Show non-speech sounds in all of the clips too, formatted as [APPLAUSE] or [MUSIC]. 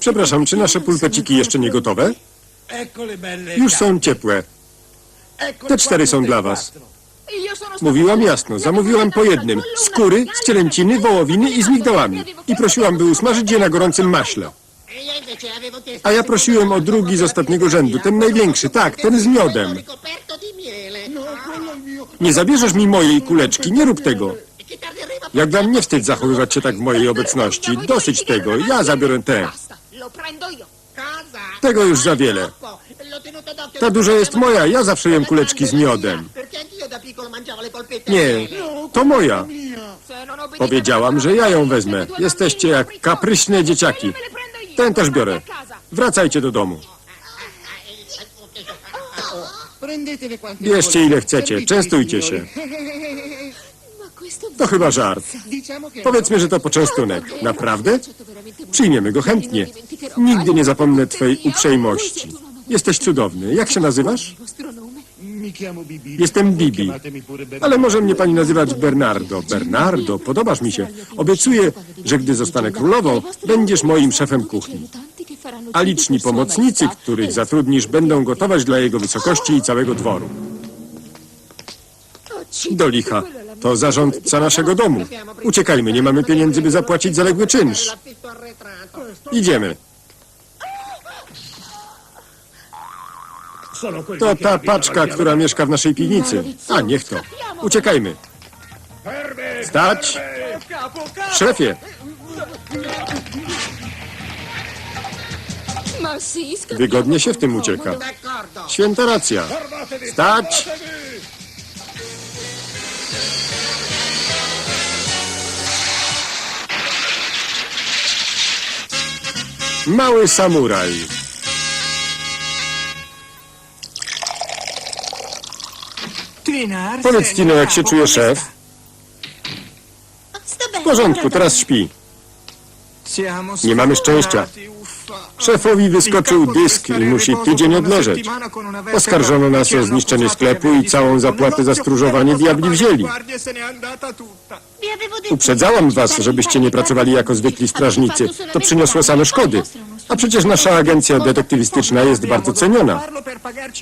Przepraszam, czy nasze pulpeciki jeszcze nie gotowe? Już są ciepłe. Te cztery są dla was. Mówiłam jasno, zamówiłam po jednym. Skóry, z cielęciny, wołowiny i z migdałami. I prosiłam, by usmażyć je na gorącym maśle. A ja prosiłem o drugi z ostatniego rzędu, ten największy, tak, ten z miodem. Nie zabierzesz mi mojej kuleczki, nie rób tego. Jak wam nie wstyd zachowywać się tak w mojej obecności, dosyć tego, ja zabiorę tę. Tego już za wiele. Ta duża jest moja, ja zawsze jem kuleczki z miodem. Nie, to moja. Powiedziałam, że ja ją wezmę. Jesteście jak kapryśne dzieciaki. Ten też biorę. Wracajcie do domu. Bierzcie ile chcecie, częstujcie się. To chyba żart. Powiedzmy, że to poczęstunek. Naprawdę? Przyjmiemy go chętnie. Nigdy nie zapomnę twej uprzejmości. Jesteś cudowny. Jak się nazywasz? Jestem Bibi. Ale może mnie pani nazywać Bernardo. Bernardo, podobasz mi się. Obiecuję, że gdy zostanę królową, będziesz moim szefem kuchni. A liczni pomocnicy, których zatrudnisz, będą gotować dla jego wysokości i całego dworu. Do licha. To zarządca naszego domu. Uciekajmy, nie mamy pieniędzy, by zapłacić zaległy czynsz. Idziemy. To ta paczka, która mieszka w naszej piwnicy. A, niech to. Uciekajmy. Stać! Szefie, wygodnie się w tym ucieka. Święta racja. Stać! Mały samuraj. Powiedz Tino, jak się czuje szef? W porządku, teraz śpi. Nie mamy szczęścia. Szefowi wyskoczył dysk i musi tydzień odleżeć. Oskarżono nas o zniszczenie sklepu i całą zapłatę za stróżowanie diabli wzięli. Uprzedzałam was, żebyście nie pracowali jako zwykli strażnicy. To przyniosło same szkody. A przecież nasza agencja detektywistyczna jest bardzo ceniona.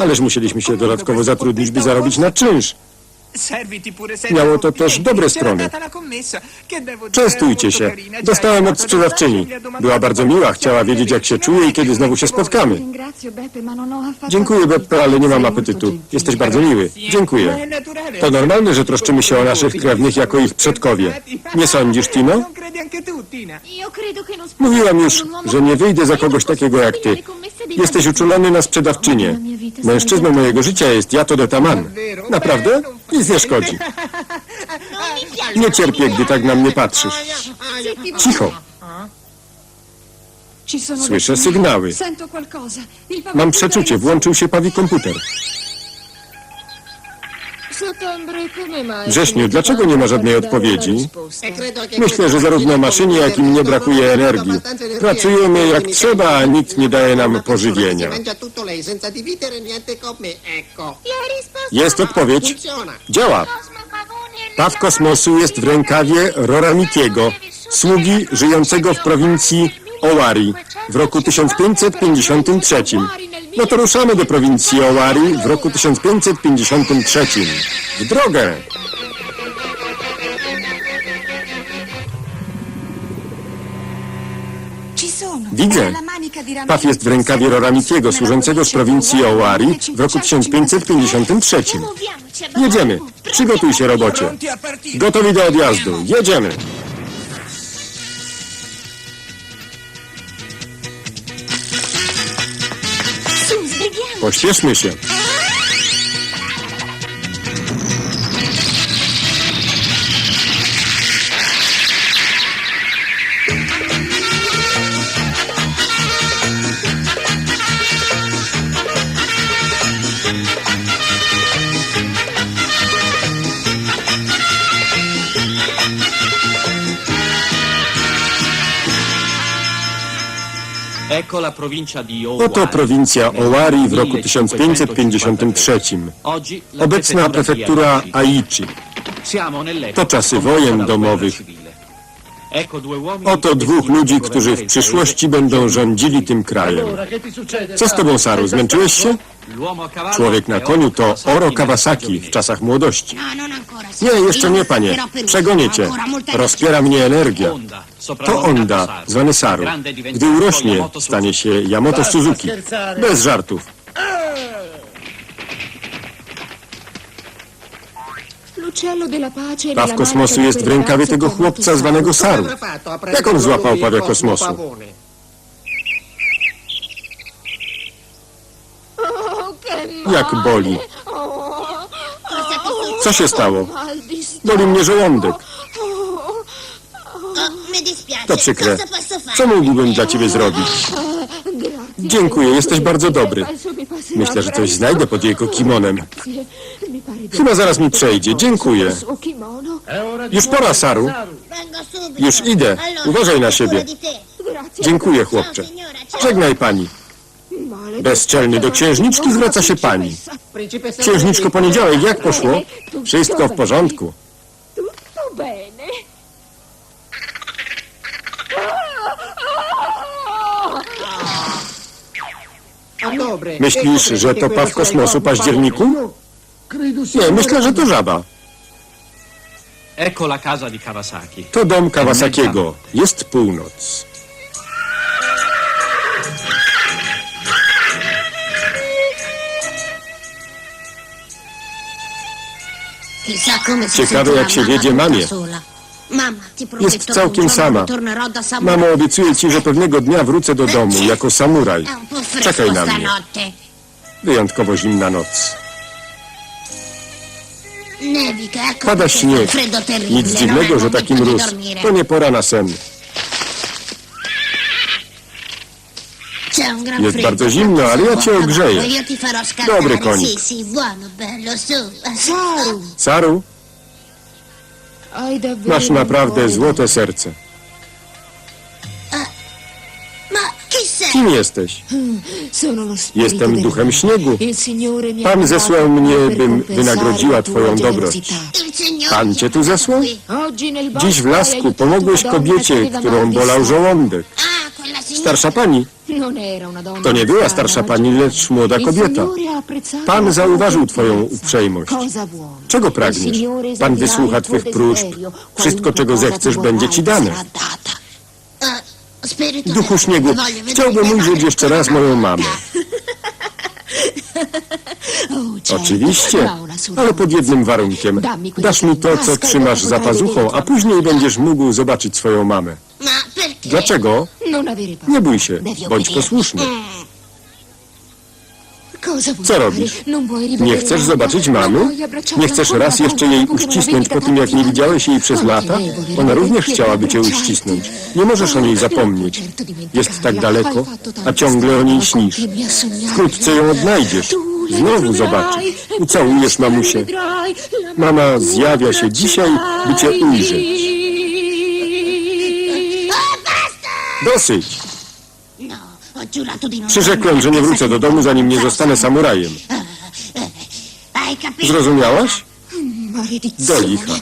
Ależ musieliśmy się dodatkowo zatrudnić, by zarobić na czynsz. Miało to też dobre strony. Częstujcie się. Dostałem od sprzedawczyni. Była bardzo miła, chciała wiedzieć jak się czuję i kiedy znowu się spotkamy. Dziękuję, Beppe, ale nie mam apetytu. Jesteś bardzo miły. Dziękuję. To normalne, że troszczymy się o naszych krewnych jako ich przodkowie. Nie sądzisz, Tino? Mówiłam już, że nie wyjdę za kogoś takiego jak ty. Jesteś uczulony na sprzedawczynię. Mężczyzną mojego życia jest Jato de Taman. Naprawdę? Nic nie szkodzi. Nie cierpię, gdy tak na mnie patrzysz. Cicho. Słyszę sygnały. Mam przeczucie, włączył się Pawi komputer. Wrześniu, dlaczego nie ma żadnej odpowiedzi? Myślę, że zarówno maszynie, jak i mnie brakuje energii. Pracujemy jak trzeba, a nikt nie daje nam pożywienia. Jest odpowiedź. Działa. Paw kosmosu jest w rękawie Roramitiego, sługi żyjącego w prowincji Owari w roku 1553. No to ruszamy do prowincji Owari w roku 1553. W drogę! Widzę. Paf jest w rękawie Roramitiego, służącego z prowincji Owari w roku 1553. Jedziemy. Przygotuj się, robocie. Gotowi do odjazdu. Jedziemy. Pośpieszmy się. Oto prowincja Owari w roku 1553. Obecna prefektura Aichi. To czasy wojen domowych. Oto dwóch ludzi, którzy w przyszłości będą rządzili tym krajem. Co z tobą, Saru? Zmęczyłeś się? Człowiek na koniu to Oro Kawasaki w czasach młodości. Nie, jeszcze nie, panie. Przegonię cię. Rozpiera mnie energia. To Onda, zwany Saru. Gdy urośnie, stanie się Yamato Suzuki. Bez żartów. Paw kosmosu jest w rękawie tego chłopca zwanego Saru. Jak on złapał pawia kosmosu? Jak boli. Co się stało? Boli mnie żołądek. To przykre. Co mógłbym dla ciebie zrobić? Dziękuję, jesteś bardzo dobry. Myślę, że coś znajdę pod jego kimonem. Chyba zaraz mi przejdzie. Dziękuję. Już pora, Saru. Już idę. Uważaj na siebie. Dziękuję, chłopcze. Żegnaj pani. Bezczelny do księżniczki zwraca się pani. Księżniczko Poniedziałek, jak poszło? Wszystko w porządku. Myślisz, że to paw kosmosu październiku? Nie, myślę, że to żaba. Ecco la casa di Kawasaki. To dom Kawasakiego. Jest północ. Ciekawe jak się wiedzie mamie. Jest całkiem sama. Mamo, obiecuję ci, że pewnego dnia wrócę do domu jako samuraj. Czekaj na mnie. Wyjątkowo zimna noc. Pada śnieg. Nic dziwnego, że taki mróz. To nie pora na sen. Jest bardzo zimno, ale ja cię ogrzeję. Dobry konik. Saru, masz naprawdę złote serce. Kim jesteś? Jestem duchem śniegu. Pan zesłał mnie, bym wynagrodziła twoją dobroć. Pan cię tu zesłał? Dziś w lasku pomogłeś kobiecie, którą bolał żołądek. Starsza pani, to nie była starsza pani, lecz młoda kobieta. Pan zauważył twoją uprzejmość. Czego pragniesz? Pan wysłucha twych próśb. Wszystko, czego zechcesz, będzie ci dane. Duchu śniegu, chciałbym ujrzeć jeszcze raz moją mamę. [LAUGHS] Oczywiście, ale pod jednym warunkiem. Dasz mi to, co trzymasz za pazuchą, a później będziesz mógł zobaczyć swoją mamę. Dlaczego? Nie bój się, bądź posłuszny. Co robisz? Nie chcesz zobaczyć mamy? Nie chcesz raz jeszcze jej uścisnąć po tym, jak nie widziałeś jej przez lata? Ona również chciałaby cię uścisnąć. Nie możesz o niej zapomnieć. Jest tak daleko, a ciągle o niej śnisz. Wkrótce ją odnajdziesz. Znowu zobaczysz. Ucałujesz mamusię. Mama zjawia się dzisiaj, by cię ujrzeć. Dosyć. Przyrzekłem, że nie wrócę do domu, zanim nie zostanę samurajem. Zrozumiałaś? Do licha.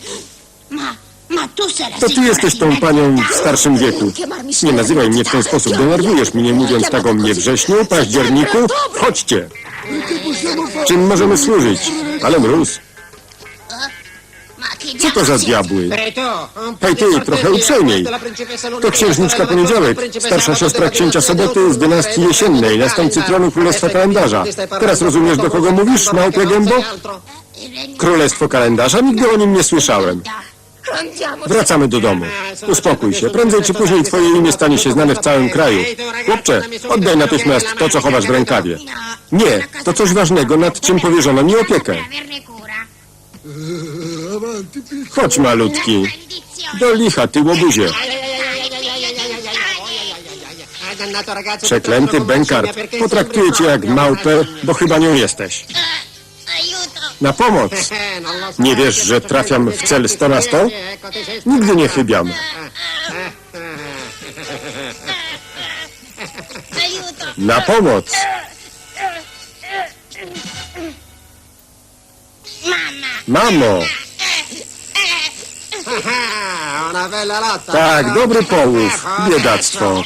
To ty jesteś tą panią w starszym wieku. Nie nazywaj mnie w ten sposób. Denerwujesz mnie, mówiąc tak o mnie wrześniu, październiku. Chodźcie. Czym możemy służyć? Ale mróz. Co to za diabły? Hej ty, trochę uprzejmiej. To księżniczka Poniedziałek, starsza siostra księcia Soboty z dynastii jesiennej, następcy tronu Królestwa Kalendarza. Teraz rozumiesz, do kogo mówisz, małpie gębo? Królestwo Kalendarza? Nigdy o nim nie słyszałem. Wracamy do domu. Uspokój się. Prędzej czy później twoje imię stanie się znane w całym kraju. Chłopcze, oddaj natychmiast to, co chowasz w rękawie. Nie, to coś ważnego, nad czym powierzono mi opiekę. Chodź, malutki. Do licha, ty łobuzie. Przeklęty bękart. Potraktuję cię jak małpę, bo chyba nią jesteś. Na pomoc. Nie wiesz, że trafiam w cel 100 na 100? Nigdy nie chybiam. Na pomoc. Mamo, Tak, dobry połów. Biedactwo.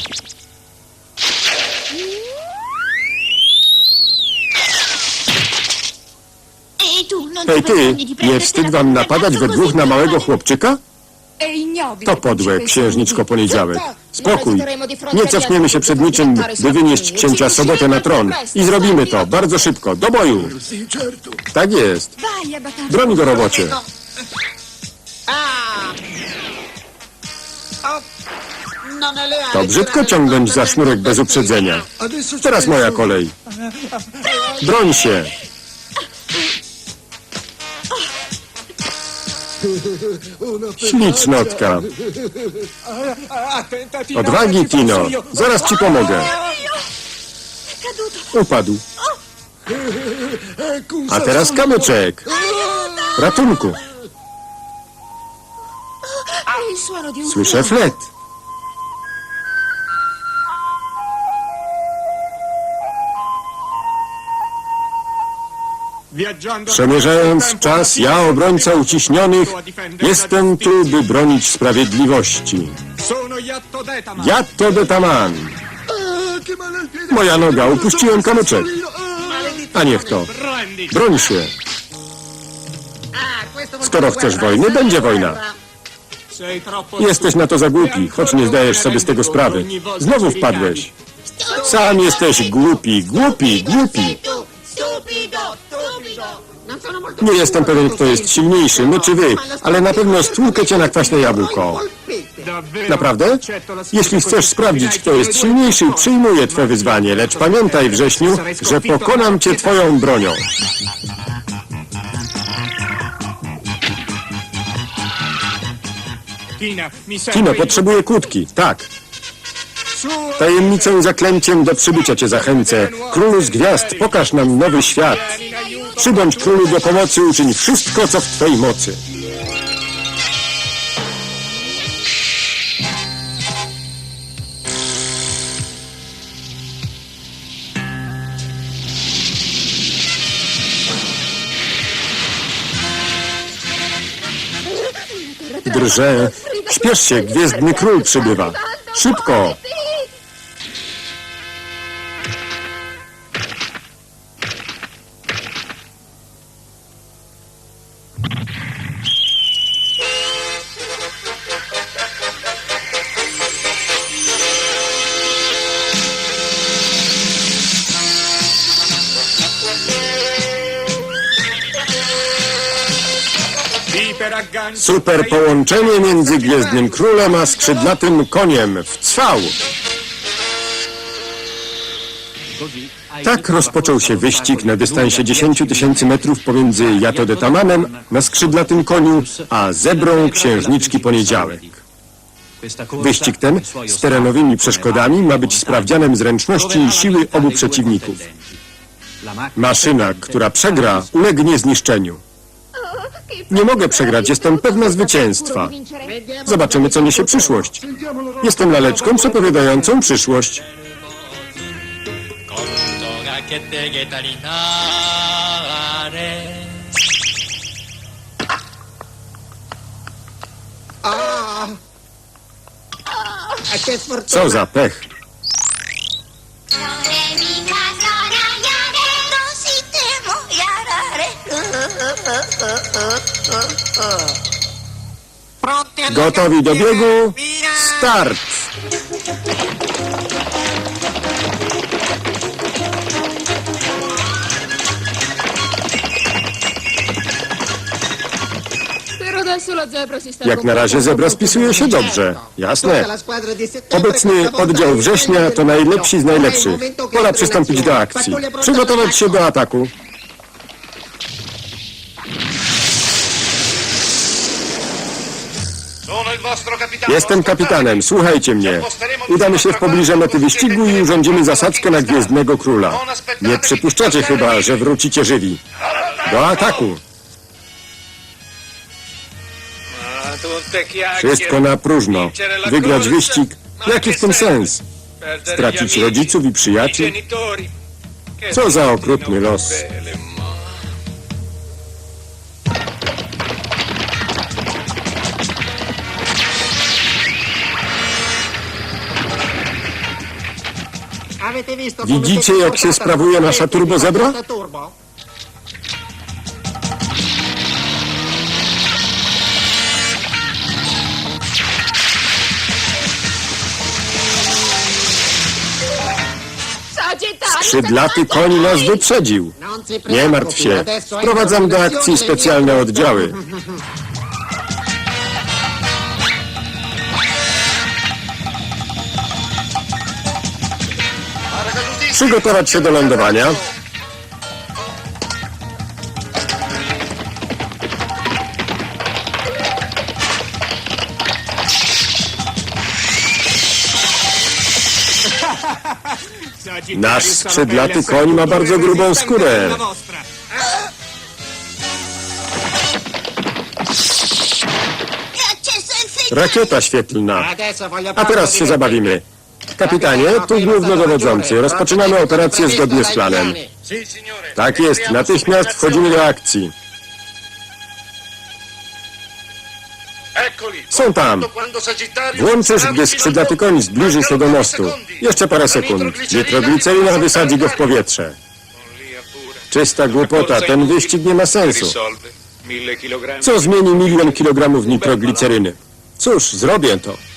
Hej ty, nie wstyd wam napadać we dwóch na małego chłopczyka? To podłe, księżniczko poniedziałek. Spokój. Nie cofniemy się przed niczym, by wynieść księcia Sobotę na tron. I zrobimy to, bardzo szybko, do boju. Tak jest. Broń go, robocie. To brzydko ciągnąć za sznurek bez uprzedzenia. Teraz moja kolej. Broń się. Ślicznotka. Odwagi, Tino. Zaraz ci pomogę. Upadł. A teraz kamyczek. Ratunku. Słyszę flet. Przemierzając czas, ja, obrońca uciśnionych, jestem tu, by bronić sprawiedliwości. Jatto de Taman. Moja noga, upuściłem kamyczek. A niech to. Broń się. Skoro chcesz wojny, będzie wojna. Jesteś na to za głupi, choć nie zdajesz sobie z tego sprawy. Znowu wpadłeś. Sam jesteś głupi, głupi, głupi. Nie jestem pewien, kto jest silniejszy, my czy wy, ale na pewno stłukę cię na kwaśne jabłko. Naprawdę? Jeśli chcesz sprawdzić, kto jest silniejszy, przyjmuję twe wyzwanie, lecz pamiętaj, wrześniu, że pokonam cię twoją bronią. Kino, potrzebuję kłódki, tak. Tajemnicą zaklęciem do przybycia cię zachęcę. Królu z gwiazd, pokaż nam nowy świat. Przybądź królu do pomocy, uczyń wszystko, co w twojej mocy. Drże. Śpiesz się, gwiezdny król przybywa. Szybko! Super połączenie między Gwiezdnym Królem a skrzydlatym koniem. W cwał! Tak rozpoczął się wyścig na dystansie 10 tysięcy metrów pomiędzy Jato de Tamanem na skrzydlatym koniu, a zebrą księżniczki poniedziałek. Wyścig ten z terenowymi przeszkodami ma być sprawdzianem zręczności i siły obu przeciwników. Maszyna, która przegra, ulegnie zniszczeniu. Nie mogę przegrać, jestem pewna zwycięstwa. Zobaczymy, co niesie przyszłość. Jestem laleczką przepowiadającą przyszłość. Co za pech. Gotowi do biegu? Start! Jak na razie zebra spisuje się dobrze. Jasne. Obecny oddział września to najlepsi z najlepszych. Pora przystąpić do akcji. Przygotować się do ataku. Jestem kapitanem, słuchajcie mnie. Udamy się w pobliże mety wyścigu i urządzimy zasadzkę na Gwiezdnego Króla. Nie przypuszczacie chyba, że wrócicie żywi. Do ataku! Wszystko na próżno. Wygrać wyścig? Jaki w tym sens? Stracić rodziców i przyjaciół? Co za okrutny los. Widzicie, jak się sprawuje nasza turbozebra? Skrzydlaty koń nas wyprzedził. Nie martw się. Wprowadzam do akcji specjalne oddziały. Przygotować się do lądowania. Nasz skrzydlaty koń ma bardzo grubą skórę. Rakieta świetlna. A teraz się zabawimy. Kapitanie, tu głównodowodzący. Rozpoczynamy operację zgodnie z planem. Tak jest, natychmiast wchodzimy do akcji. Są tam. Włączysz, gdy skrzydlaty koń zbliży się do mostu. Jeszcze parę sekund. Nitrogliceryna wysadzi go w powietrze. Czysta głupota, ten wyścig nie ma sensu. Co zmieni milion kilogramów nitrogliceryny? Cóż, zrobię to.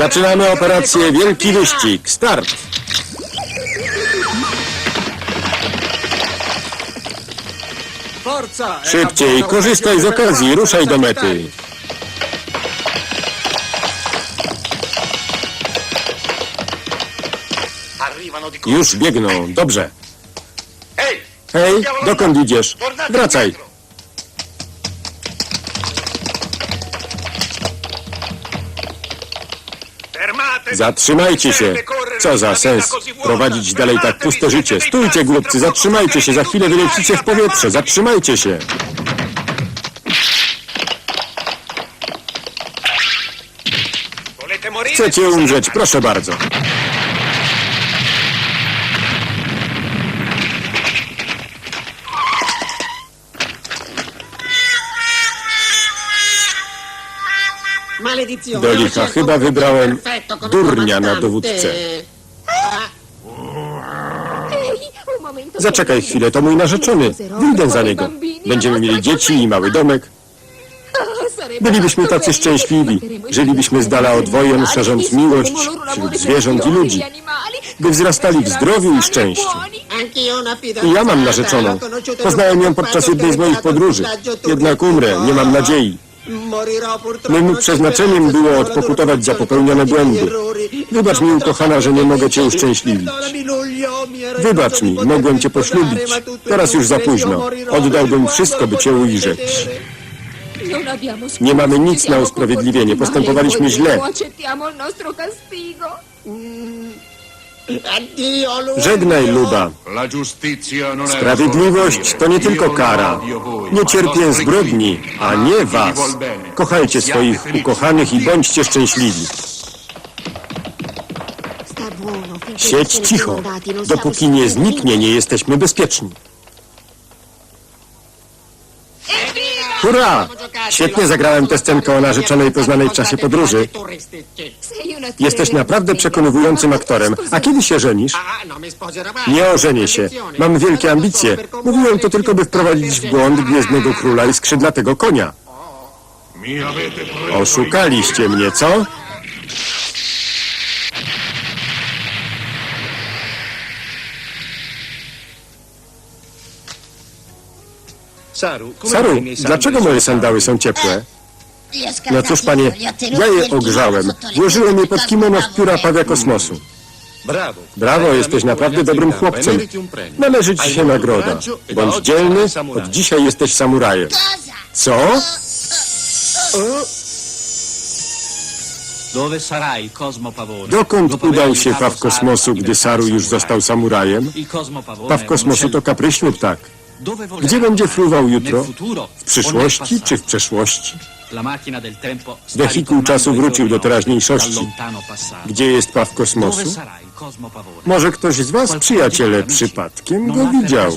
Zaczynamy operację Wielki Wyścig. Start! Szybciej, korzystaj z okazji, ruszaj do mety. Już biegną, dobrze. Hej, dokąd idziesz? Wracaj. Zatrzymajcie się. Co za sens prowadzić dalej tak puste życie. Stójcie, głupcy, zatrzymajcie się. Za chwilę wylecicie w powietrze. Zatrzymajcie się. Chcecie umrzeć, proszę bardzo. Do licha, chyba wybrałem durnia na dowódcę. Zaczekaj chwilę, to mój narzeczony. Wyjdę za niego. Będziemy mieli dzieci i mały domek. Bylibyśmy tacy szczęśliwi. Żylibyśmy z dala od wojen, szerząc miłość wśród zwierząt i ludzi. By wzrastali w zdrowiu i szczęściu. I ja mam narzeczoną. Poznałem ją podczas jednej z moich podróży. Jednak umrę, nie mam nadziei. Moim przeznaczeniem było odpokutować za popełnione błędy. Wybacz mi, ukochana, że nie mogę cię uszczęśliwić. Wybacz mi, mogłem cię poślubić. Teraz już za późno. Oddałbym wszystko, by cię ujrzeć. Nie mamy nic na usprawiedliwienie. Postępowaliśmy źle. Żegnaj, Luba. Sprawiedliwość to nie tylko kara. Nie cierpię zbrodni, a nie was. Kochajcie swoich ukochanych i bądźcie szczęśliwi. Siedź cicho. Dopóki nie zniknie, nie jesteśmy bezpieczni. Hurra! Świetnie zagrałem tę scenkę o narzeczonej poznanej w czasie podróży. Jesteś naprawdę przekonującym aktorem. A kiedy się żenisz? Nie ożenię się. Mam wielkie ambicje. Mówiłem to tylko, by wprowadzić w błąd Gwiezdnego Króla i skrzydlatego konia. Oszukaliście mnie, co? Saru, dlaczego moje sandały są ciepłe? No cóż, panie, ja je ogrzałem. Włożyłem je pod kimono w pióra pawia kosmosu. Brawo, jesteś naprawdę dobrym chłopcem. Należy ci się nagroda. Bądź dzielny, od dzisiaj jesteś samurajem. Co? Dokąd udał się paw kosmosu, gdy Saru już został samurajem? Paw kosmosu to kapryśny ptak. Gdzie będzie fruwał jutro? W przyszłości czy w przeszłości? Wehikuł czasu wrócił do teraźniejszości. Gdzie jest paw kosmosu? Może ktoś z was, przyjaciele, przypadkiem go widział.